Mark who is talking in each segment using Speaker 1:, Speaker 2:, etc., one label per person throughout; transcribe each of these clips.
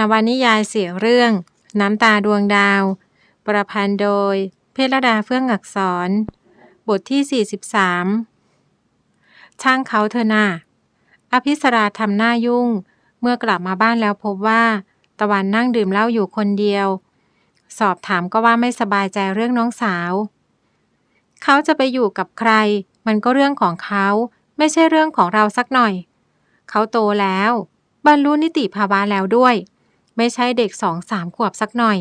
Speaker 1: นวนิยายเสียงเรื่อง น้ำตาดวงดาว ประพันธ์โดย เพชรดาเฟื่องอักษร บทที่ 43 ช่างเขาเธอนาอภิสราทำหน้ายุ่ง เมื่อกลับมาบ้านแล้วพบว่า ตะวันนั่งดื่มเหล้าอยู่คนเดียว สอบถามก็ว่าไม่สบายใจเรื่องน้องสาว เขาจะไปอยู่กับใคร มันก็เรื่องของเขาไม่ใช่เรื่องของเราสักหน่อย เขาโตแล้ว บรรลุนิติภาวะแล้วด้วย ไม่ใช่เด็กสองสามขวบสักหน่อย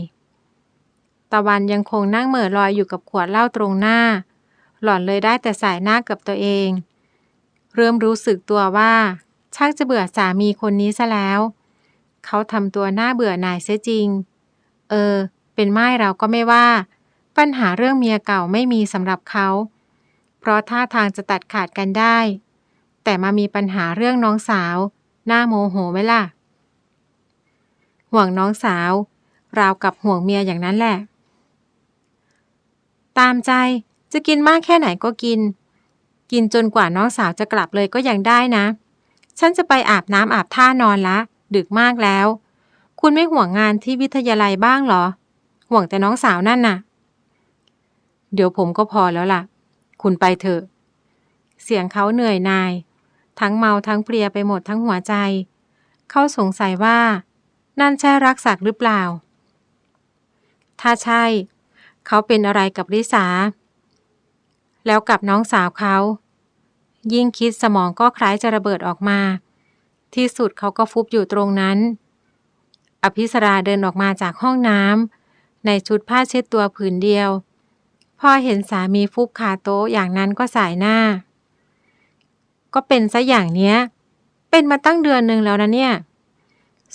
Speaker 1: ตะวันยังคงนั่งเหม่อลอยอยู่กับขวดเหล้าตรงหน้า หล่อนเลยได้แต่สายหน้ากับตัวเอง เริ่มรู้สึกตัวว่าชักจะเบื่อสามีคนนี้ซะแล้ว เขาทำตัวหน้าเบื่อหน่ายเสียจริง เออ เป็นไม้เราก็ไม่ว่า ปัญหาเรื่องเมียเก่าไม่มีสำหรับเขา เพราะท่าทางจะตัดขาดกันได้ แต่มามีปัญหาเรื่องน้องสาว หน้าโมโหไหมล่ะ ห่วงน้องสาว ราวกับห่วงเมียอย่างนั้นแหละ ตามใจจะกินมากแค่ไหนก็กิน กินจนกว่าน้องสาวจะกลับเลยก็ยังได้นะ ฉันจะไปอาบน้ำอาบท่านอนละ ดึกมากแล้ว คุณไม่ห่วงงานที่วิทยาลัยบ้างหรอ ห่วงแต่น้องสาวนั่นน่ะ เดี๋ยวผมก็พอแล้วล่ะ คุณไปเถอะ เสียงเขาเหนื่อยนาย ทั้งเมาทั้งเพลียไปหมดทั้งหัวใจ เขาสงสัยว่า นั่นใช่รักศักดิ์หรือเปล่า ถ้าใช่ เขาเป็นอะไรกับลิสา แล้วกับน้องสาวเขา ยิ่งคิดสมองก็คล้ายจะระเบิดออกมา ที่สุดเขาก็ฟุบอยู่ตรงนั้น อภิสราเดินออกมาจากห้องน้ำในชุดผ้าเช็ดตัวผืนเดียวพอเห็นสามีฟุบคาโต๊ะอย่างนั้นก็สายหน้า ก็เป็นซะอย่างเนี้ย เป็นมาตั้งเดือนหนึ่งแล้วนะเนี่ย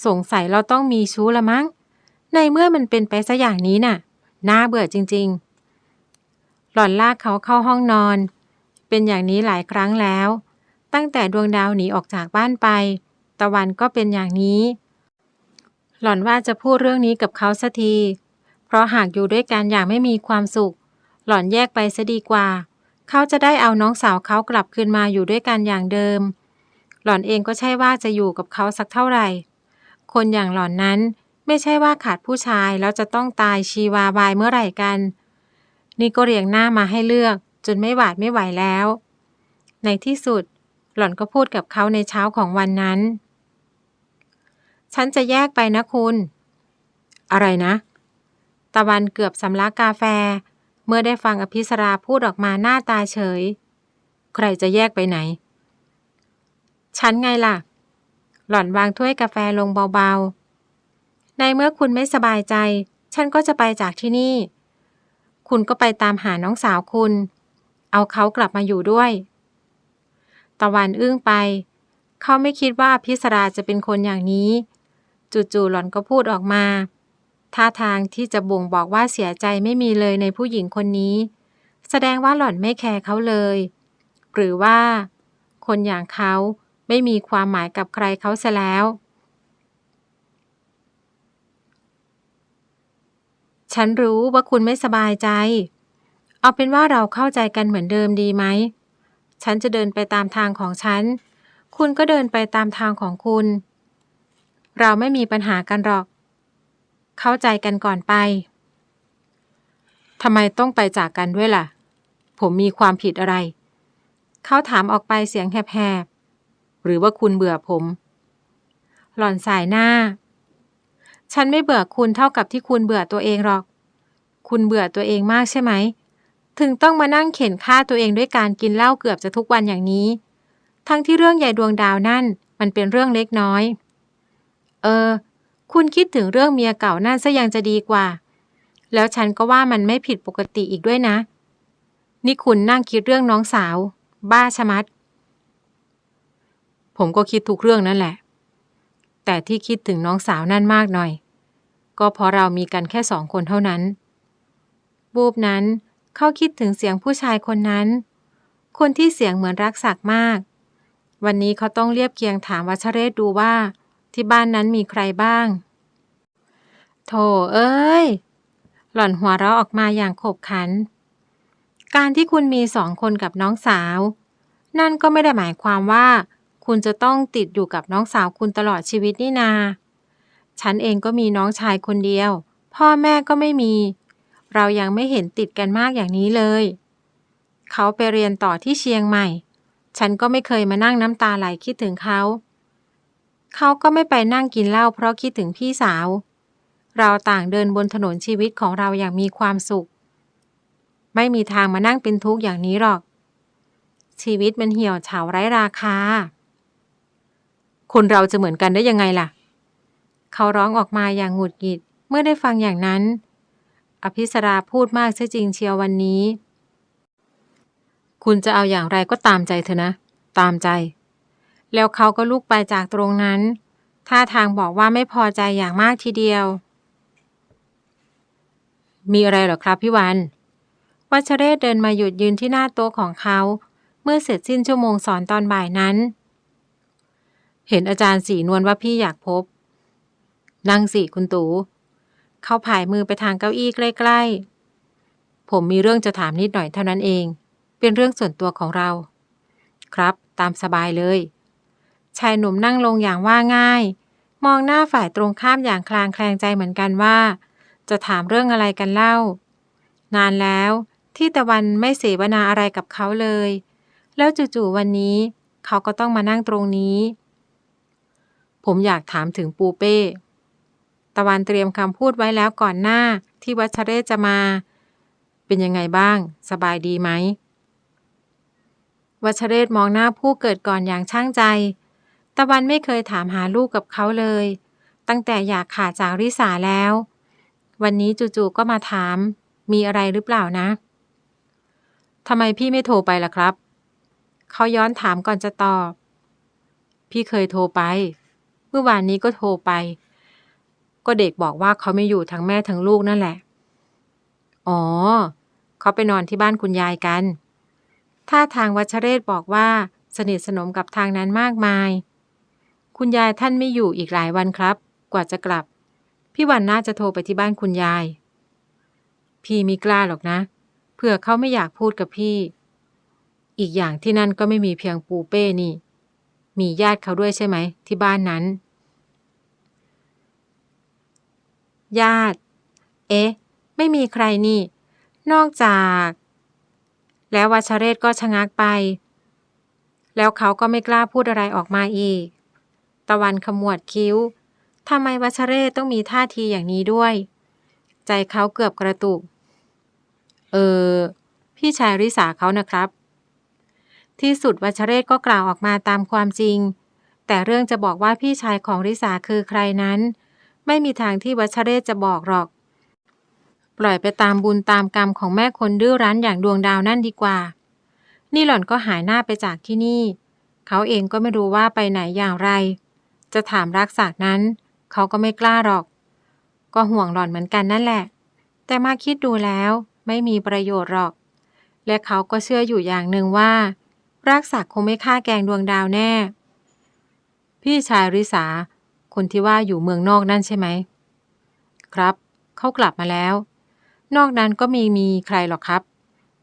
Speaker 1: สงสัยเราต้องมีชู้ละมั้ง ในเมื่อมันเป็นไปซะอย่างนี้น่ะ น่าเบื่อจริง ๆ หล่อนลากเขาเข้าห้องนอน เป็นอย่างนี้หลายครั้งแล้ว ตั้งแต่ดวงดาวหนีออกจากบ้านไป ตะวันก็เป็นอย่างนี้ หล่อนว่าจะพูดเรื่องนี้กับเขาสักที เพราะหากอยู่ด้วยกันอย่างไม่มีความสุข หล่อนแยกไปซะดีกว่า เขาจะได้เอาน้องสาวเขากลับคืนมาอยู่ด้วยกันอย่างเดิม หล่อนเองก็ใช่ว่าจะอยู่กับเขาสักเท่าไหร่ คนอย่างหล่อนนั้นไม่ใช่ว่าขาดผู้ชายแล้วจะต้องตายชีวาบายเมื่อไหร่กัน นี่ก็เรียงหน้ามาให้เลือก จนไม่หวาดไม่ไหวแล้ว ในที่สุด หล่อนก็พูดกับเขาในเช้าของวันนั้น ฉันจะแยกไปนะคุณ อะไรนะ ตะวันเกือบสำลักกาแฟ เมื่อได้ฟังอภิสราพูดออกมาหน้าตาเฉย ใครจะแยกไปไหน ฉันไงล่ะ หล่อนวางถ้วยกาแฟลงเบาๆ ในเมื่อคุณไม่สบายใจ ฉันก็จะไปจากที่นี่ คุณก็ไปตามหาน้องสาวคุณ เอาเขากลับมาอยู่ด้วย ตะวันอึ้งไป เขาไม่คิดว่าพิสราจะเป็นคนอย่างนี้ จู่ๆหล่อนก็พูดออกมา ท่าทางที่จะบ่งบอกว่าเสียใจไม่มีเลยในผู้หญิงคนนี้ แสดงว่าหล่อนไม่แคร์เขาเลย หรือว่า คนอย่างเขา ไม่มีความหมายกับใครเขาเสียแล้ว ฉันรู้ว่าคุณไม่สบายใจ เอาเป็นว่าเราเข้าใจกันเหมือนเดิมดีไหม ฉันจะเดินไปตามทางของฉัน คุณก็เดินไปตามทางของคุณ เราไม่มีปัญหากันหรอก เข้าใจกันก่อนไปทำไมต้องไปจากกันด้วยล่ะ ผมมีความผิดอะไร เขาถามออกไปเสียงแหบ หรือว่าคุณเบื่อผม หล่อนสายหน้า ฉันไม่เบื่อคุณเท่ากับที่คุณเบื่อตัวเองหรอก คุณเบื่อตัวเองมากใช่ไหม ถึงต้องมานั่งเข็นฆ่าตัวเองด้วยการกินเหล้าเกือบจะทุกวันอย่างนี้ ทั้งที่เรื่องใหญ่ดวงดาวนั่น มันเป็นเรื่องเล็กน้อย เออ คุณคิดถึงเรื่องเมียเก่านั่นซะยังจะดีกว่า แล้วฉันก็ว่ามันไม่ผิดปกติอีกด้วยนะ นี่คุณนั่งคิดเรื่องน้องสาว บ้าชะมัด ผมก็คิดทุกเรื่องนั่นแหละ แต่ที่คิดถึงน้องสาวนั่นมากหน่อย ก็เพราะเรามีกันแค่สองคนเท่านั้น บูบนั้นเขาคิดถึงเสียงผู้ชายคนนั้น คนที่เสียงเหมือนรักศักดิ์มาก วันนี้เขาต้องเรียบเคียงถามวัชเรศดูว่า ที่บ้านนั้นมีใครบ้าง โธ่เอ้ย หล่อนหัวเราะออกมาอย่างขบขัน การที่คุณมีสองคนกับน้องสาว นั่นก็ไม่ได้หมายความว่า คุณจะต้องติดอยู่กับน้องสาวคุณตลอดชีวิตนี่นา ฉันเองก็มีน้องชายคนเดียว พ่อแม่ก็ไม่มี เรายังไม่เห็นติดกันมากอย่างนี้เลย เขาไปเรียนต่อที่เชียงใหม่ ฉันก็ไม่เคยมานั่งน้ำตาไหลคิดถึงเขา เขาก็ไม่ไปนั่งกินเหล้าเพราะคิดถึงพี่สาว เราต่างเดินบนถนนชีวิตของเราอย่างมีความสุข ไม่มีทางมานั่งเป็นทุกข์อย่างนี้หรอกชีวิตมันเหี่ยวเฉาไร้ราคา คนเราจะเหมือนกันได้ยังไงล่ะ เขาร้องออกมาอย่างหงุดหงิด เมื่อได้ฟังอย่างนั้น อภิสราพูดมากเสียจริงเชียววันนี้ คุณจะเอาอย่างไรก็ตามใจเธอะนะ ตามใจ แล้วเขาก็ลุกไปจากตรงนั้น ท่าทางบอกว่าไม่พอใจอย่างมากทีเดียว มีอะไรหรอครับพี่วัน วัชเรศเดินมาหยุดยืนที่หน้าโต๊ะของเขา เมื่อเสร็จสิ้นชั่วโมงสอนตอนบ่ายนั้น เห็นอาจารย์สีนวลว่าพี่อยากพบ นั่งสิคุณตูเขาผายมือไปทางเก้าอี้ใกล้ๆ ผมมีเรื่องจะถามนิดหน่อยเท่านั้นเอง เป็นเรื่องส่วนตัวของเรา ครับตามสบายเลย ชายหนุ่มนั่งลงอย่างว่าง่าย มองหน้าฝ่ายตรงข้ามอย่างคลางแคลงใจเหมือนกันว่า จะถามเรื่องอะไรกันเล่า นานแล้วที่ตะวันไม่เสวนาอะไรกับเขาเลย แล้วจู่ๆวันนี้ เขาก็ต้องมานั่งตรงนี้ ผมอยากถามถึงปูเป้ ตะวันเตรียมคำพูดไว้แล้วก่อนหน้าที่วัชเรศจะมา เป็นยังไงบ้าง สบายดีไหม วัชเรศมองหน้าผู้เกิดก่อนอย่างช่างใจ ตะวันไม่เคยถามหาลูกกับเขาเลย ตั้งแต่อยากขาดจากริสาแล้ว วันนี้จู่ๆก็มาถาม มีอะไรหรือเปล่านะทำไมพี่ไม่โทรไปล่ะครับ เขาย้อนถามก่อนจะตอบ พี่เคยโทรไป มื่อวานนี้ก็โทรไป ก็เด็กบอกว่าเขาไม่อยู่ทั้งแม่ทั้งลูกนั่นแหละ อ๋อ เขาไปนอนที่บ้านคุณยายกันท่าทางวัชเรศบอกว่าสนิทสนมกับทางนั้นมากมาย คุณยายท่านไม่อยู่อีกหลายวันครับ กว่าจะกลับ พี่วันน่าจะโทรไปที่บ้านคุณยาย พี่มีกล้าหรอกนะ เผื่อเขาไม่อยากพูดกับพี่ อีกอย่างที่นั่นก็ไม่มีเพียงปูเป้นี่ มีญาติเขาด้วยใช่ไหม ที่บ้านนั้น ญาติ เอ๊ะ ไม่มีใครนี่ นอกจาก แล้ววัชเรศก็ชะงักไป แล้วเขาก็ไม่กล้าพูดอะไรออกมาอีก ตะวันขมวดคิ้วทำไมวัชเรศต้องมีท่าทีอย่างนี้ด้วย ใจเขาเกือบกระตุก เออ พี่ชายริสาเขานะครับ ที่สุดวัชเรศก็กล่าวออกมาตามความจริง แต่เรื่องจะบอกว่าพี่ชายของริสาคือใครนั้น ไม่มีทางที่วัชเรศจะบอกหรอก ปล่อยไปตามบุญตามกรรมของแม่คนดื้อรั้นอย่างดวงดาวนั่นดีกว่า นี่หล่อนก็หายหน้าไปจากที่นี่ เขาเองก็ไม่รู้ว่าไปไหนอย่างไร จะถามรักษากนั้น เขาก็ไม่กล้าหรอก ก็ห่วงหล่อนเหมือนกันนั่นแหละ แต่มาคิดดูแล้วไม่มีประโยชน์หรอก และเขาก็เชื่ออยู่อย่างหนึ่งว่า รักษาคงไม่ฆ่าแกงดวงดาวแน่ พี่ชายริสา คนที่ว่าอยู่เมืองนอกนั่นใช่ไหม ครับ เขากลับมาแล้ว นอกนั้นก็มีมีใครหรอกครับ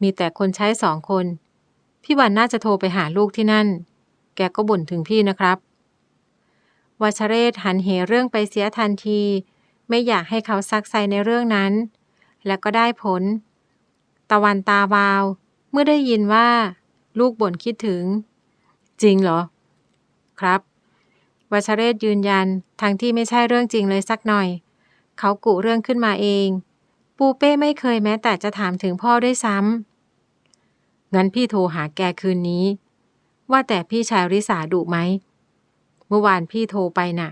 Speaker 1: มีแต่คนใช้สองคน พี่วันน่าจะโทรไปหาลูกที่นั่น แกก็บ่นถึงพี่นะครับวชเรศหันเหเรื่องไปเสียทันที ไม่อยากให้เขาซักไซในเรื่องนั้น และก็ได้ผล ตะวันตาวาว เมื่อได้ยินว่า ลูกบ่นคิดถึง จริงเหรอ ครับ วชเรศยืนยัน ทั้งที่ไม่ใช่เรื่องจริงเลยสักหน่อย เขากุเรื่องขึ้นมาเอง ปูเป้ไม่เคยแม้แต่จะถามถึงพ่อด้วยซ้ำงั้นพี่โทรหาแกคืนนี้ ว่าแต่พี่ชายริสาดุไหม เมื่อวานพี่โทรไปน่ะ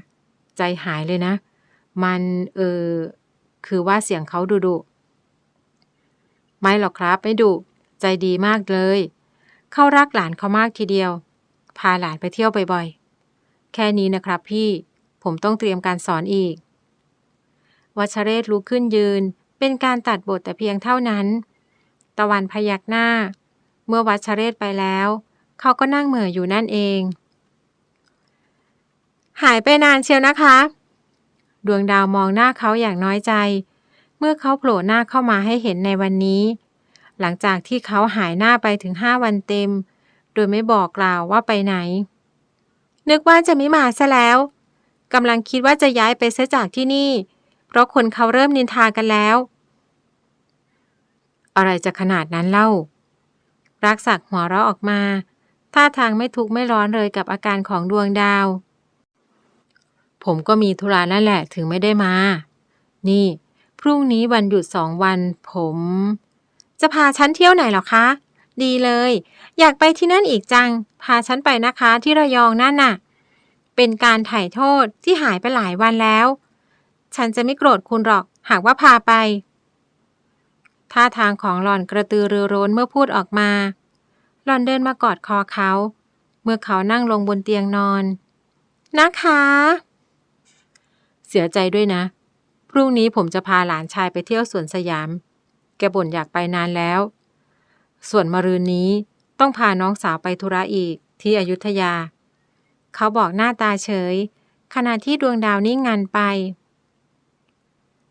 Speaker 1: ใจหายเลยนะ มันเออคือว่าเสียงเขาดุดุไม่หรอกครับไม่ดุใจดีมากเลย เขารักหลานเขามากทีเดียว พาหลานไปเที่ยวบ่อยๆ แค่นี้นะครับพี่ ผมต้องเตรียมการสอนอีก วัชเรศลุกขึ้นยืน เป็นการตัดบทแต่เพียงเท่านั้น ตะวันพยักหน้า เมื่อวัชเรศไปแล้ว เขาก็นั่งเหม่ออยู่นั่นเอง หายไปนานเชียวนะคะ ดวงดาวมองหน้าเขาอย่างน้อยใจ เมื่อเขาโผล่หน้าเข้ามาให้เห็นในวันนี้ หลังจากที่เขาหายหน้าไปถึงห้าวันเต็ม โดยไม่บอกกล่าวว่าไปไหน นึกว่าจะไม่มาซะแล้วกำลังคิดว่าจะย้ายไปเสียจากที่นี่ เพราะคนเขาเริ่มนินทากันแล้ว อะไรจะขนาดนั้นเล่า รักศักข์หัวเราะออกมาท่าทางไม่ทุกข์ไม่ร้อนเลยกับอาการของดวงดาว ผมก็มีธุระนั่นแหละถึงไม่ได้มา นี่ พรุ่งนี้วันหยุดสองวัน ผม จะพาฉันเที่ยวไหนหรอคะ ดีเลย อยากไปที่นั่นอีกจัง พาฉันไปนะคะที่ระยองนั่นน่ะ เป็นการไถ่โทษที่หายไปหลายวันแล้ว ฉันจะไม่โกรธคุณหรอก หากว่าพาไป ท่าทางของหล่อนกระตือรือร้นเมื่อพูดออกมา หล่อนเดินมากอดคอเขา เมื่อเขานั่งลงบนเตียงนอน นะคะ เสียใจด้วยนะ พรุ่งนี้ผมจะพาหลานชายไปเที่ยวสวนสยาม แกบ่นอยากไปนานแล้ว ส่วนมรืนนี้ต้องพาน้องสาวไปธุระอีกที่อยุธยา เขาบอกหน้าตาเฉย ขณะที่ดวงดาวนิ่งงันไป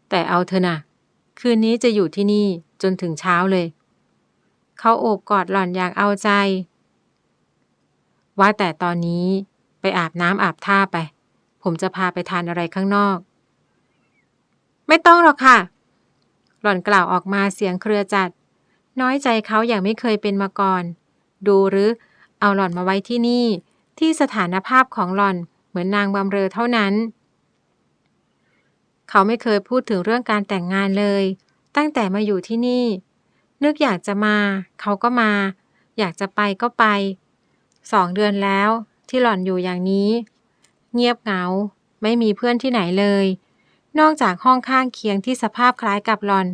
Speaker 1: แต่เอาเถอะนะคืนนี้จะอยู่ที่นี่จนถึงเช้าเลย เขาโอบกอดหล่อนอย่างเอาใจ ว่าแต่ตอนนี้ไปอาบน้ำอาบท่าไป ผมจะพาไปทานอะไรข้างนอก ไม่ต้องหรอกค่ะ หล่อนกล่าวออกมาเสียงเครือจัด น้อยใจเขาอย่างไม่เคยเป็นมาก่อน ดูหรือ เอาหล่อนมาไว้ที่นี่ ที่สถานภาพของหล่อนเหมือนนางบำเรอเท่านั้น เขาไม่เคยพูดถึงเรื่องการแต่งงานเลย ตั้งแต่มาอยู่ที่นี่ นึกอยากจะมา เขาก็มา อยากจะไปก็ไป สองเดือนแล้วที่หล่อนอยู่อย่างนี้ เงียบเหงา ไม่มีเพื่อนที่ไหนเลย นอกจากห้องข้างเคียงที่สภาพคล้ายกับหล่อน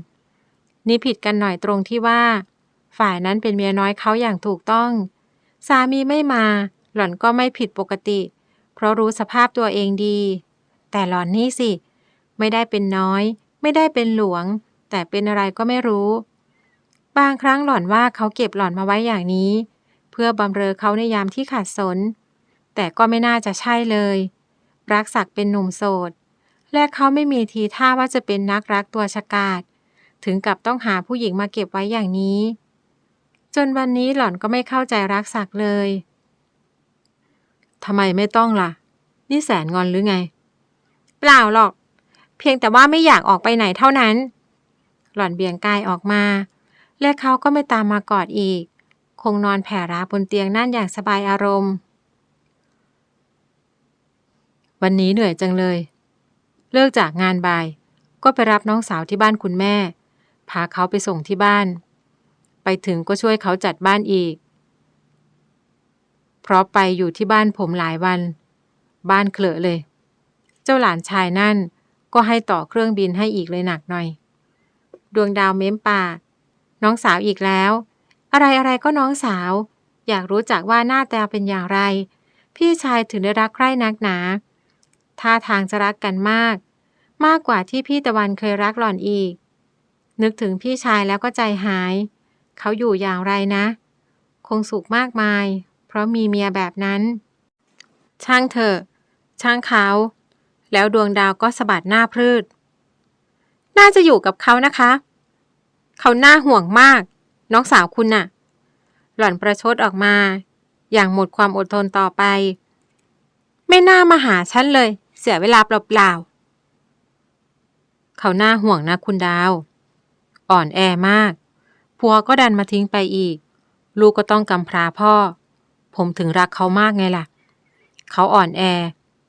Speaker 1: นี่ผิดกันหน่อยตรงที่ว่า ฝ่ายนั้นเป็นเมียน้อยเขาอย่างถูกต้อง สามีไม่มา หล่อนก็ไม่ผิดปกติ เพราะรู้สภาพตัวเองดี แต่หล่อนนี่สิ ไม่ได้เป็นน้อย ไม่ได้เป็นหลวง แต่เป็นอะไรก็ไม่รู้ บางครั้งหล่อนว่าเขาเก็บหล่อนมาไว้อย่างนี้ เพื่อบำเรอเขาในยามที่ขาดสน แต่ก็ไม่น่าจะใช่เลย รักศักดิ์เป็นหนุ่มโสดและเขาไม่มีทีท่าว่าจะเป็นนักรักตัวฉกาจ ถึงกับต้องหาผู้หญิงมาเก็บไว้อย่างนี้ จนวันนี้หล่อนก็ไม่เข้าใจรักศักดิ์เลยทำไมไม่ต้องล่ะ นี่แสนงอนหรือไง เปล่าหรอก เพียงแต่ว่าไม่อยากออกไปไหนเท่านั้น หล่อนเบี่ยงกายออกมา และเขาก็ไม่ตามมากอดอีก คงนอนแผ่ราบนเตียงนั่นอย่างสบายอารมณ์ วันนี้เหนื่อยจังเลย เลิกจากงานบ่าย ก็ไปรับน้องสาวที่บ้านคุณแม่ พาเขาไปส่งที่บ้าน ไปถึงก็ช่วยเขาจัดบ้านอีก เพราะไปอยู่ที่บ้านผมหลายวัน บ้านเคลอะเลย เจ้าหลานชายนั่นก็ให้ต่อเครื่องบินให้อีกเลยหนักหน่อย ดวงดาวเม้มปากน้องสาวอีกแล้ว อะไรอะไรก็น้องสาว อยากรู้จักว่าหน้าตาเป็นอย่างไร พี่ชายถึงได้รักใคร่นักหนาท่าทางจะรักกันมาก มากกว่าที่พี่ตะวันเคยรักหล่อนอีก นึกถึงพี่ชายแล้วก็ใจหาย เขาอยู่อย่างไรนะ คงสุขมากมาย เพราะมีเมียแบบนั้น ช่างเถอะ ช่างเขา แล้วดวงดาวก็สะบัดหน้าพรืดน่าจะอยู่กับเขานะคะ เขาหน้าห่วงมาก น้องสาวคุณน่ะ หล่อนประชดออกมา อย่างหมดความอดทนต่อไป ไม่น่ามาหาฉันเลย เสียเวลาเปล่าๆเขาหน้าห่วงนะคุณดาว อ่อนแอมาก ผัวก็ดันมาทิ้งไปอีก ลูกก็ต้องกำพร้าพ่อ ผมถึงรักเขามากไงล่ะ เขาอ่อนแอ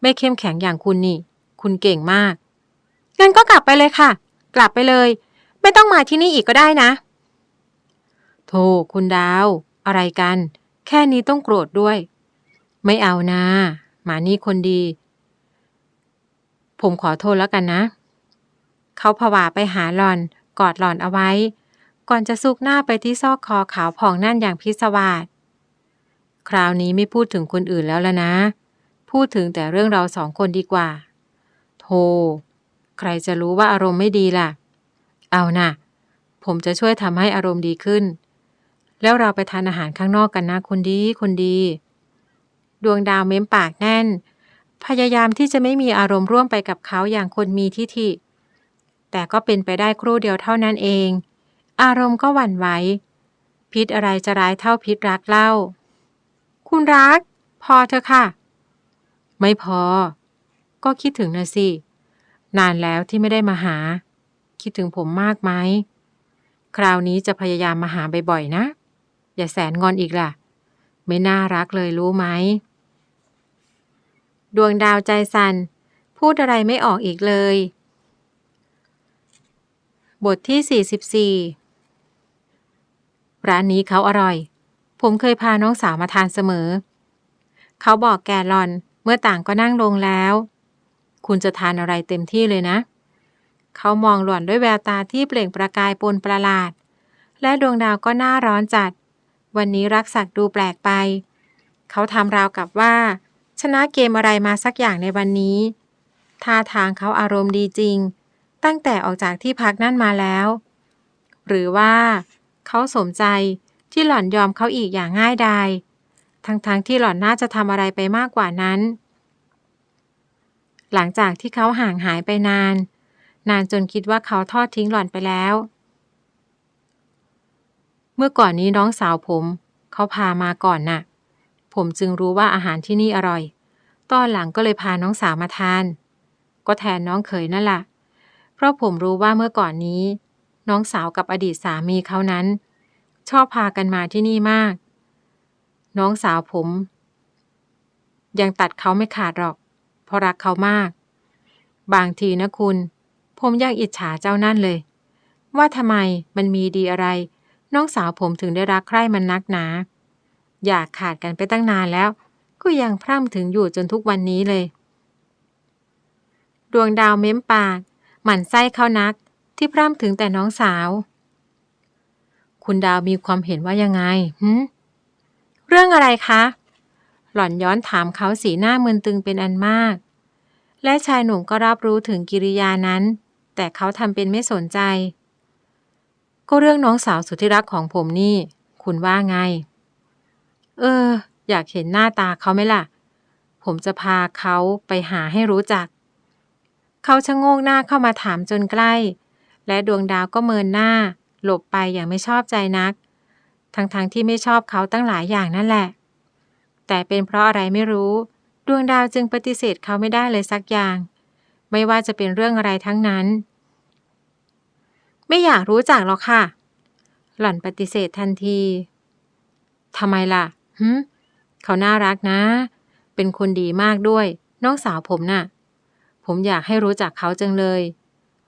Speaker 1: ไม่เข้มแข็งอย่างคุณนี่ คุณเก่งมาก งั้นก็กลับไปเลยค่ะ กลับไปเลย ไม่ต้องมาที่นี่อีกก็ได้นะ โธ่คุณดาว อะไรกัน แค่นี้ต้องโกรธด้วย ไม่เอานะหมานี่คนดี ผมขอโทษแล้วกันนะ เขาผวาไปหาหลอน กอดหลอนเอาไว้ ก่อนจะซุกหน้าไปที่ซอกคอขาวผ่องนั่นอย่างพิศวาสคราวนี้ไม่พูดถึงคนอื่นแล้วละนะ พูดถึงแต่เรื่องเราสองคนดีกว่าโธ่ใครจะรู้ว่าอารมณ์ไม่ดีล่ะ เอานะ่ะ ผมจะช่วยทำให้อารมณ์ดีขึ้น แล้วเราไปทานอาหารข้างนอกกันนะคนดีคนดี ดวงดาวเม้มปากแน่น พยายามที่จะไม่มีอารมณ์ร่วมไปกับเขาอย่างคนมีทิฐิ แต่ก็เป็นไปได้ครู่เดียวเท่านั้นเอง อารมณ์ก็หวั่นไหวพิษอะไรจะร้ายเท่าพิษรักเล่า คุณรัก พอเถอะค่ะ ไม่พอ ก็คิดถึงนะสิ นานแล้วที่ไม่ได้มาหา คิดถึงผมมากไหม คราวนี้จะพยายามมาหาบ่อยๆนะ อย่าแสนงอนอีกล่ะ ไม่น่ารักเลยรู้ไหม ดวงดาวใจสัน่นพูดอะไรไม่ออกอีกเลย บทที่ 44 ร้านนี้เขาอร่อย ผมเคยพาน้องสาวมาทานเสมอ เขาบอกแกลอนเมื่อต่างก็นั่งลงแล้ว คุณจะทานอะไรเต็มที่เลยนะ เขามองหล่อนด้วยแววตาที่เปล่งประกายปนประหลาด และดวงดาวก็น่าร้อนจัด วันนี้รักศักดูแปลกไป เขาทำราวกับว่า ชนะเกมอะไรมาสักอย่างในวันนี้ท่าทางเขาอารมณ์ดีจริง ตั้งแต่ออกจากที่พักนั่นมาแล้ว หรือว่า เขาสมใจที่หล่อนยอมเขาอีกอย่างง่ายดายทั้งๆทที่หล่อนน่าจะทำอะไรไปมากกว่านั้น หลังจากที่เขาห่างหายไปนาน นานจนคิดว่าเขาทอดทิ้งหล่อนไปแล้ว เมื่อก่อนนี้น้องสาวผม เขาพามาก่อนน่ะ ผมจึงรู้ว่าอาหารที่นี่อร่อย ตอนหลังก็เลยพาน้องสาวมาทาน ก็แทนน้องเขยนั่นแหละ เพราะผมรู้ว่าเมื่อก่อนนี้ น้องสาวกับอดีตสามีเขานั้น ชอบพากันมาที่นี่มาก น้องสาวผม ยังตัดเขาไม่ขาดหรอก เพราะรักเขามาก บางทีนะคุณ ผมยังอิจฉาเจ้านั่นเลย ว่าทำไมมันมีดีอะไร น้องสาวผมถึงได้รักใคร่มันนักหนา อยากขาดกันไปตั้งนานแล้ว ก็ยังพร่ำถึงอยู่จนทุกวันนี้เลย ดวงดาวเม้มปาก หมั่นไส้เขานักที่พร่ำถึงแต่น้องสาว คุณดาวมีความเห็นว่ายังไงหืมเรื่องอะไรคะ หล่อนย้อนถามเขาสีหน้ามึนตึงเป็นอันมาก และชายหนุ่มก็รับรู้ถึงกิริยานั้น แต่เขาทำเป็นไม่สนใจ ก็เรื่องน้องสาวสุดที่รักของผมนี่ คุณว่าไง เออ อยากเห็นหน้าตาเขาไหมล่ะ ผมจะพาเขาไปหาให้รู้จัก เขาชะโงกหน้าเข้ามาถามจนใกล้ และดวงดาวก็เมินหน้า หลบไปอย่างไม่ชอบใจนัก ทั้งๆทที่ไม่ชอบเขาตั้งหลายอย่างนั่นแหละ แต่เป็นเพราะอะไรไม่รู้ ดวงดาวจึงปฏิเสธเขาไม่ได้เลยสักอย่าง ไม่ว่าจะเป็นเรื่องอะไรทั้งนั้น ไม่อยากรู้จักหรอกค่ะ หล่อนปฏิเสธทันทีทำไมล่ะฮึเขาน่ารักนะ เป็นคนดีมากด้วย น้องสาวผมน่ะ ผมอยากให้รู้จักเขาจังเลย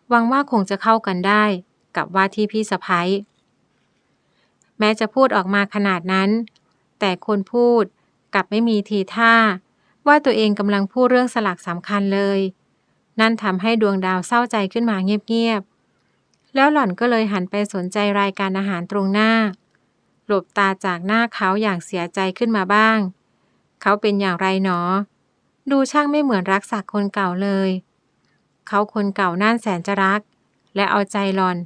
Speaker 1: หวังว่าคงจะเข้ากันได้ กับว่าที่พี่สะพ้ยแม้จะพูดออกมาขนาดนั้น แต่คนพูดกลับไม่มีทีท่า ว่าตัวเองกำลังพูดเรื่องสลักสำคัญเลย นั่นทำให้ดวงดาวเศร้าใจขึ้นมาเงียบๆ แล้วหล่อนก็เลยหันไปสนใจรายการอาหารตรงหน้า หลบตาจากหน้าเขาอย่างเสียใจขึ้นมาบ้าง เขาเป็นอย่างไรหนอ ดูช่างไม่เหมือนรักษาคนเก่าเลย เขาคนเก่าน่านแสนจะรัก และเอาใจหลอน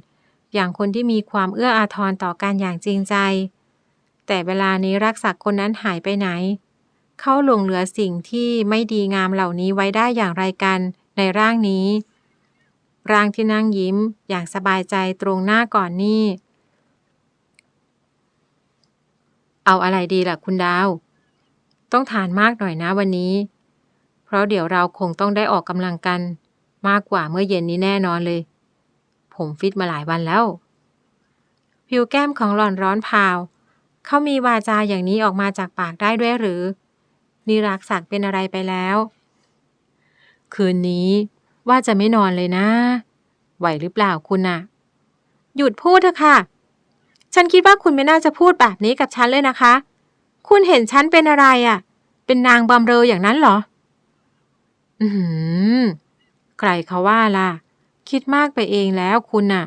Speaker 1: อย่างคนที่มีความเอื้ออาทรต่อกันอย่างจริงใจ แต่เวลานี้รักษาคนนั้นหายไปไหน เขาหลงเหลือสิ่งที่ไม่ดีงามเหล่านี้ไว้ได้อย่างไรกันในร่างนี้ ร่างที่นั่งยิ้มอย่างสบายใจตรงหน้าก่อนนี่เอาอะไรดีล่ะคุณดาว ต้องทานมากหน่อยนะวันนี้ ราะเดี๋ยวเราคงต้องได้ออกกำลังกัน มากกว่าเมื่อเย็นนี้แน่นอนเลย ผมฟิตมาหลายวันแล้ว ผิวแก้มของหล่อนร้อนเผาเขามีวาจาอย่างนี้ออกมาจากปากได้ด้วยหรือ นิรักศักเป็นอะไรไปแล้ว คืนนี้ว่าจะไม่นอนเลยนะ ไหวหรือเปล่าคุณน่ะ หยุดพูดเถอะค่ะ ฉันคิดว่าคุณไม่น่าจะพูดแบบนี้กับฉันเลยนะคะ คุณเห็นฉันเป็นอะไรอะ่ะ เป็นนางบำเรออย่างนั้นเหรอ อือหือใครเขาว่าล่ะ คิดมากไปเองแล้วคุณน่ะ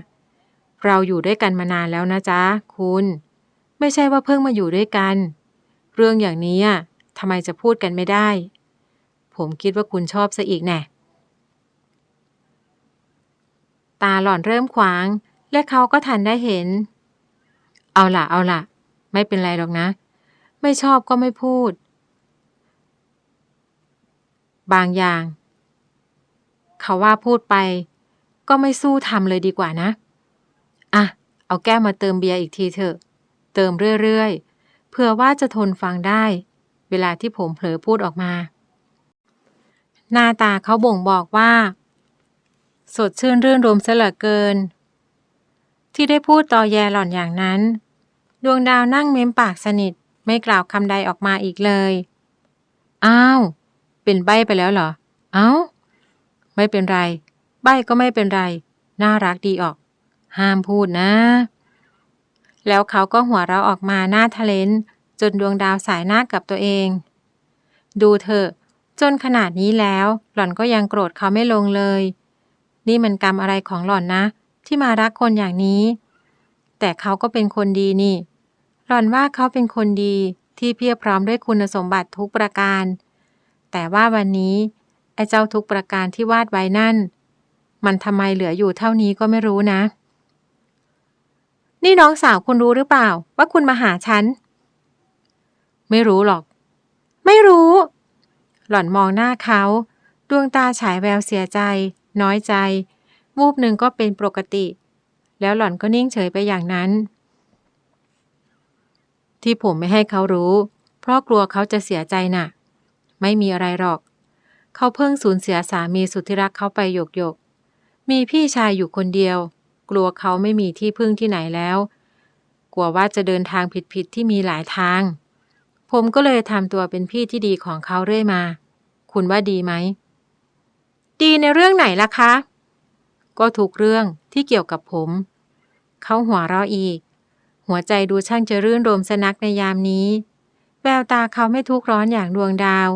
Speaker 1: เราอยู่ด้วยกันมานานแล้วนะจ๊ะ คุณ ไม่ใช่ว่าเพิ่งมาอยู่ด้วยกัน เรื่องอย่างนี้อะทำไมจะพูดกันไม่ได้ ผมคิดว่าคุณชอบซะอีกแน่ตาหล่อนเริ่มขวาง และเขาก็ทันได้เห็น เอาล่ะ เอาล่ะ ไม่เป็นไรหรอกนะ ไม่ชอบก็ไม่พูด บางอย่าง เขาว่าพูดไป ก็ไม่สู้ทำเลยดีกว่านะ อะ เอาแก้วมาเติมเบียร์อีกทีเถอะ เติมเรื่อยๆเพื่อว่าจะทนฟังได้ เวลาที่ผมเผลอพูดออกมา หน้าตาเขาบ่งบอกว่า สดชื่นรื่นรมเสยเหลือเกิน ที่ได้พูดต่อแยหล่อนอย่างนั้น ดวงดาวนั่งเม้มปากสนิทไม่กล่าวคำใดออกมาอีกเลย อ้าว เป็นใบไปแล้วเหรอ เอ้า ไม่เป็นไร ใบก็ไม่เป็นไร น่ารักดีออก ห้ามพูดนะ แล้วเขาก็หัวเราออกมาหน้าทะเลนจนดวงดาวสายหน้ากับตัวเอง ดูเถอะ จนขนาดนี้แล้ว หล่อนก็ยังโกรธเขาไม่ลงเลย นี่มันกรรมอะไรของหล่อนนะ ที่มารักคนอย่างนี้ แต่เขาก็เป็นคนดีนี่ หล่อนว่าเขาเป็นคนดีที่เพียบพร้อมด้วยคุณสมบัติทุกประการ แต่ว่าวันนี้ไอ้เจ้าทุกประการที่วาดไว้นั่น มันทำไมเหลืออยู่เท่านี้ก็ไม่รู้นะ นี่น้องสาวคุณรู้หรือเปล่า ว่าคุณมาหาฉัน ไม่รู้หรอก ไม่รู้ หล่อนมองหน้าเขาดวงตาฉายแววเสียใจ น้อยใจ วูบหนึ่งก็เป็นปกติ แล้วหล่อนก็นิ่งเฉยไปอย่างนั้น ที่ผมไม่ให้เขารู้ เพราะกลัวเขาจะเสียใจน่ะ ไม่มีอะไรหรอก เขาเพิ่งสูญเสียสามีสุดที่รักเขาไปหยกหยก มีพี่ชายอยู่คนเดียว กลัวเขาไม่มีที่พึ่งที่ไหนแล้ว กลัวว่าจะเดินทางผิดๆที่มีหลายทาง ผมก็เลยทำตัวเป็นพี่ที่ดีของเขาเรื่อยมา คุณว่าดีไหม ดีในเรื่องไหนล่ะคะ ก็ทุกเรื่องที่เกี่ยวกับผม เขาหัวเราะอีก หัวใจดูช่างจะรื่นรมสนักในยามนี้แววตาเขาไม่ทุกข์ร้อนอย่างดวงดาว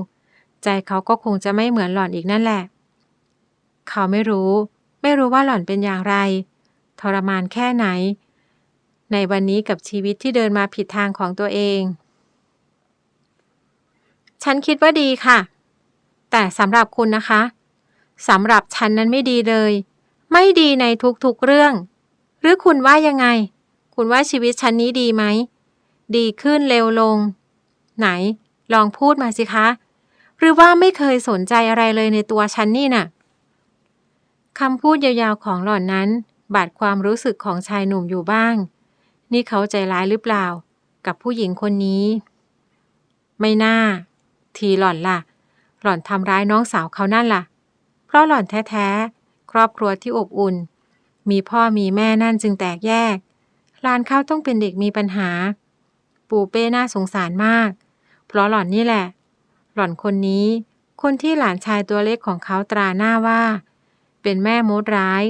Speaker 1: ใจเขาก็คงจะไม่เหมือนหล่อนอีกนั่นแหละ เขาไม่รู้ ไม่รู้ว่าหล่อนเป็นอย่างไร ทรมานแค่ไหน ในวันนี้กับชีวิตที่เดินมาผิดทางของตัวเอง ฉันคิดว่าดีค่ะ แต่สำหรับคุณนะคะสำหรับฉันนั้นไม่ดีเลย ไม่ดีในทุกๆเรื่อง หรือคุณว่ายังไง คุณว่าชีวิตฉันนี้ดีไหม ดีขึ้นเร็วลง ไหน ลองพูดมาสิคะ หรือว่าไม่เคยสนใจอะไรเลยในตัวฉันนี่น่ะคำพูดยาวๆของหล่อนนั้น บาดความรู้สึกของชายหนุ่มอยู่บ้าง นี่เขาใจร้ายหรือเปล่า กับผู้หญิงคนนี้ ไม่น่า ทีหล่อนล่ะ หล่อนทำร้ายน้องสาวเขานั่นล่ะ เพราะหล่อนแท้ๆ ครอบครัวที่อบอุ่น มีพ่อมีแม่นั่นจึงแตกแยกลานเขาต้องเป็นเด็กมีปัญหา ปู่เป้น่าสงสารมาก เพราะหล่อนนี่แหละ หล่อนคนนี้ คนที่หลานชายตัวเล็กของเขาตราหน้าว่า เป็นแม่มดร้าย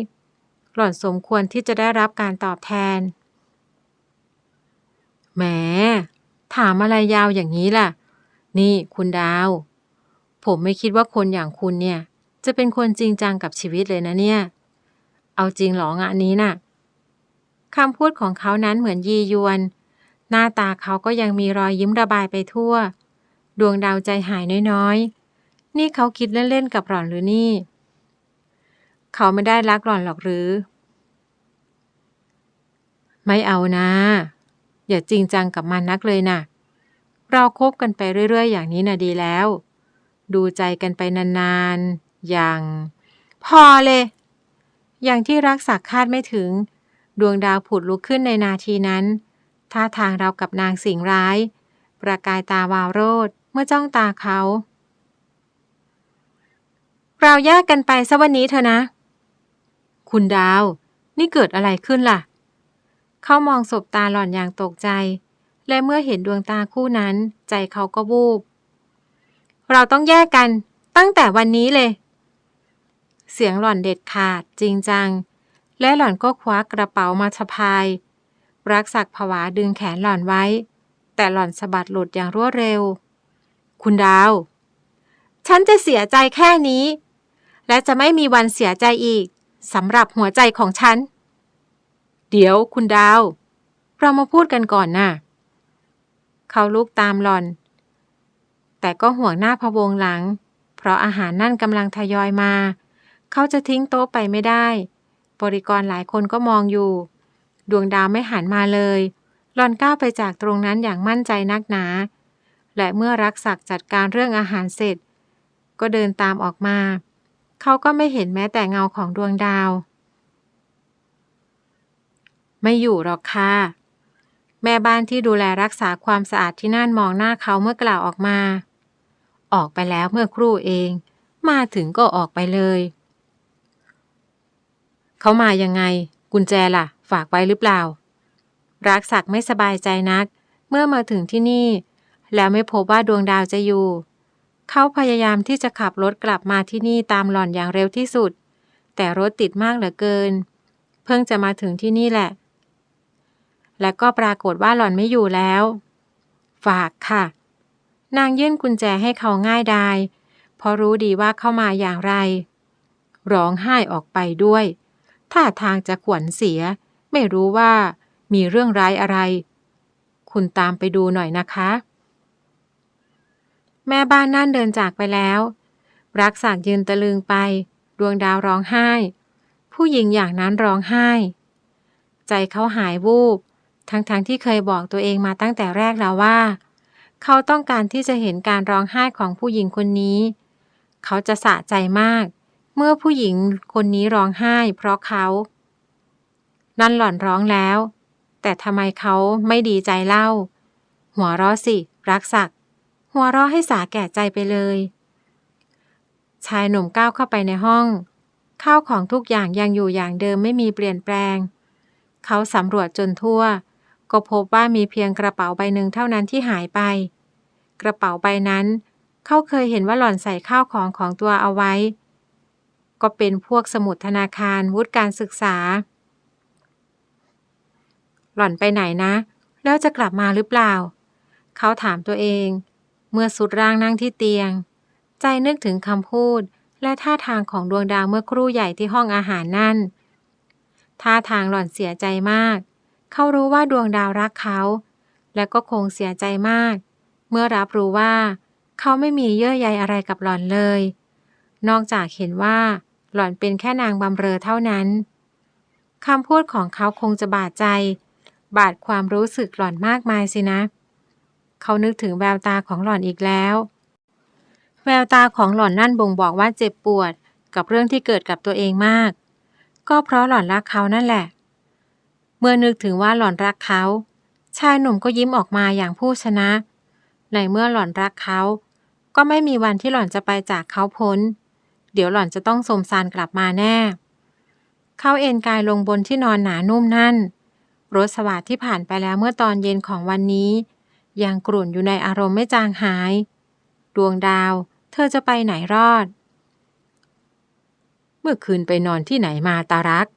Speaker 1: หล่อนสมควรที่จะได้รับการตอบแทน แหม ถามอะไรยาวอย่างนี้ล่ะ นี่คุณดาว ผมไม่คิดว่าคนอย่างคุณเนี่ย จะเป็นคนจริงจังกับชีวิตเลยนะเนี่ย เอาจริงหรองานนี้น่ะคำพูดของเขานั้นเหมือนยียวน หน้าตาเขาก็ยังมีรอยยิ้มระบายไปทั่ว ดวงดาวใจหายน้อยๆ นี่เขาคิดเล่นๆกับหล่อนหรือนี่ เขาไม่ได้รักหล่อนหรอกหรือ ไม่เอานะ อย่าจริงจังกับมันนักเลยนะ่ะ เราคบกันไปเรื่อยๆ อย่างนี้นะ่ะดีแล้ว ดูใจกันไปนานๆ อย่าง พอเลย อย่างที่รักษาคาดไม่ถึง ดวงดาวผุดลุกขึ้นในนาทีนั้นท่าทางเรากับนางสิงร้าย ประกายตาวาวโรด เมื่อจ้องตาเขา เราแยกกันไปซะวันนี้เถอะนะ คุณดาว นี่เกิดอะไรขึ้นล่ะ เขามองศบตาหล่อนอย่างตกใจ และเมื่อเห็นดวงตาคู่นั้น ใจเขาก็วูบ เราต้องแยกกันตั้งแต่วันนี้เลย เสียงหล่อนเด็ดขาดจริงจัง และหล่อนก็คว้ากระเป๋ามาสะพายรักศักผวาดึงแขนหล่อนไว้ แต่หล่อนสะบัดหลุดอย่างรวดเร็ว คุณดาว ฉันจะเสียใจแค่นี้ และจะไม่มีวันเสียใจอีกสำหรับหัวใจของฉัน เดี๋ยวคุณดาว เรามาพูดกันก่อนน่ะ เขาลุกตามหลอน แต่ก็ห่วงหน้าพะวงหลัง เพราะอาหารนั่นกำลังทยอยมา เขาจะทิ้งโต๊ะไปไม่ได้ บริกรหลายคนก็มองอยู่ ดวงดาวไม่หันมาเลยหลอนก้าวไปจากตรงนั้นอย่างมั่นใจนักหนา และเมื่อรักศักจัดการเรื่องอาหารเสร็จ ก็เดินตามออกมา เขาก็ไม่เห็นแม้แต่เงาของดวงดาว ไม่อยู่หรอกค่ะ แม่บ้านที่ดูแลรักษาความสะอาดที่นั่นมองหน้าเขาเมื่อกล่าวออกมา ออกไปแล้วเมื่อครู่เอง มาถึงก็ออกไปเลย เขามายังไง กุญแจล่ะ ฝากไว้หรือเปล่า รักศักไม่สบายใจนัก เมื่อมาถึงที่นี่ แล้วไม่พบว่าดวงดาวจะอยู่ เขาพยายามที่จะขับรถกลับมาที่นี่ตามหล่อนอย่างเร็วที่สุด แต่รถติดมากเหลือเกิน เพิ่งจะมาถึงที่นี่แหละ และก็ปรากฏว่าหล่อนไม่อยู่แล้ว ฝากค่ะ นางยื่นกุญแจให้เขาง่ายดายเพราะรู้ดีว่าเข้ามาอย่างไร ร้องไห้ออกไปด้วยท่าทางจะขวัญเสีย ไม่รู้ว่ามีเรื่องร้ายอะไร คุณตามไปดูหน่อยนะคะ แม่บ้านนั่นเดินจากไปแล้ว รักษากยืนตะลึงไป ดวงดาวร้องไห้ ผู้หญิงอย่างนั้นร้องไห้ ใจเขาหายวูบ ทั้งๆทที่เคยบอกตัวเองมาตั้งแต่แรกแล้วว่า เขาต้องการที่จะเห็นการร้องไห้ของผู้หญิงคนนี้ เขาจะสะใจมาก เมื่อผู้หญิงคนนี้ร้องไห้ เพราะเขา นั่นหล่อนร้องแล้ว แต่ทำไมเขาไม่ดีใจเล่า หัวเราะสิ รักศัก หัวเราะให้สาแก่ใจไปเลย ชายหนุ่มก้าวเข้าไปในห้อง ข้าวของทุกอย่างยังอยู่อย่างเดิมไม่มีเปลี่ยนแปลง เขาสำรวจจนทั่ว ก็พบว่ามีเพียงกระเป๋าใบหนึ่งเท่านั้นที่หายไป กระเป๋าใบนั้น เขาเคยเห็นว่าหล่อนใส่ข้าวของของตัวเอาไว้ ก็เป็นพวกสมุดธนาคารวุฒิการศึกษา หล่อนไปไหนนะ แล้วจะกลับมาหรือเปล่า เขาถามตัวเอง เมื่อสุดร่างนั่งที่เตียง ใจนึกถึงคำพูด และท่าทางของดวงดาวเมื่อครู่ใหญ่ที่ห้องอาหารนั่น ท่าทางหล่อนเสียใจมาก เขารู้ว่าดวงดาวรักเขา และก็คงเสียใจมาก เมื่อรับรู้ว่า เขาไม่มีเยื่อใยอะไรกับหล่อนเลย นอกจากเห็นว่า หล่อนเป็นแค่นางบำเรอเท่านั้นคำพูดของเขาคงจะบาดใจ บาดความรู้สึกหล่อนมากมายสินะ เขานึกถึงแววตาของหล่อนอีกแล้ว แววตาของหล่อนนั่นบ่งบอกว่าเจ็บปวดกับเรื่องที่เกิดกับตัวเองมาก ก็เพราะหล่อนรักเขานั่นแหละ เมื่อนึกถึงว่าหล่อนรักเขา ชายหนุ่มก็ยิ้มออกมาอย่างผู้ชนะ ในเมื่อหล่อนรักเขา ก็ไม่มีวันที่หล่อนจะไปจากเขาพ้น เดี๋ยวหล่อนจะต้องสมสารกลับมาแน่ เขาเอนกายลงบนที่นอนหนานุ่มนั่น รถสวัสดที่ผ่านไปแล้วเมื่อตอนเย็นของวันนี้ ยังกลุ่นอยู่ในอารมณ์ไม่จางหาย ดวงดาว เธอจะไปไหนรอด เมื่อคืนไปนอนที่ไหนมาตารัก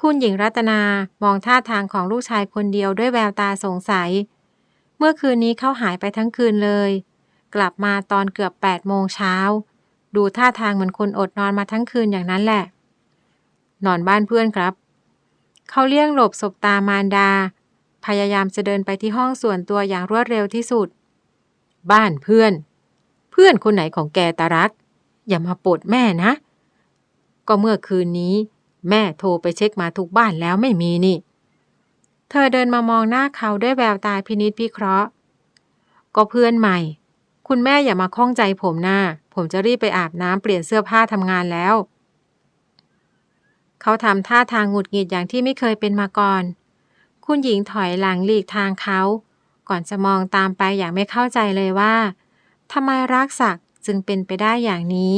Speaker 1: คุณหญิงรัตนามองท่าทางของลูกชายคนเดียวด้วยแววตาสงสัย เมื่อคืนนี้เขาหายไปทั้งคืนเลย กลับมาตอนเกือบแปดโมงเช้า ดูท่าทางเหมือนคนอดนอนมาทั้งคืนอย่างนั้นแหละ นอนบ้านเพื่อนครับ เขาเลี่ยงหลบสบตามารดา พยายามจะเดินไปที่ห้องส่วนตัวอย่างรวดเร็วที่สุด บ้านเพื่อน เพื่อนคนไหนของแกตารัก อย่ามาปดแม่นะ ก็เมื่อคืนนี้ แม่โทรไปเช็คมาทุกบ้านแล้วไม่มีนี่ เธอเดินมามองหน้าเขาด้วยแววตาพินิษพิเคราะห์ ก็เพื่อนใหม่ คุณแม่อย่ามาข้องใจผมน้าผมจะรีบไปอาบน้ำเปลี่ยนเสื้อผ้าทำงานแล้ว เขาทำท่าทางหงุดหงิดอย่างที่ไม่เคยเป็นมาก่อน คุณหญิงถอยหลังหลีกทางเขา ก่อนจะมองตามไปอย่างไม่เข้าใจเลยว่าทำไมรักศักดิ์จึงเป็นไปได้อย่างนี้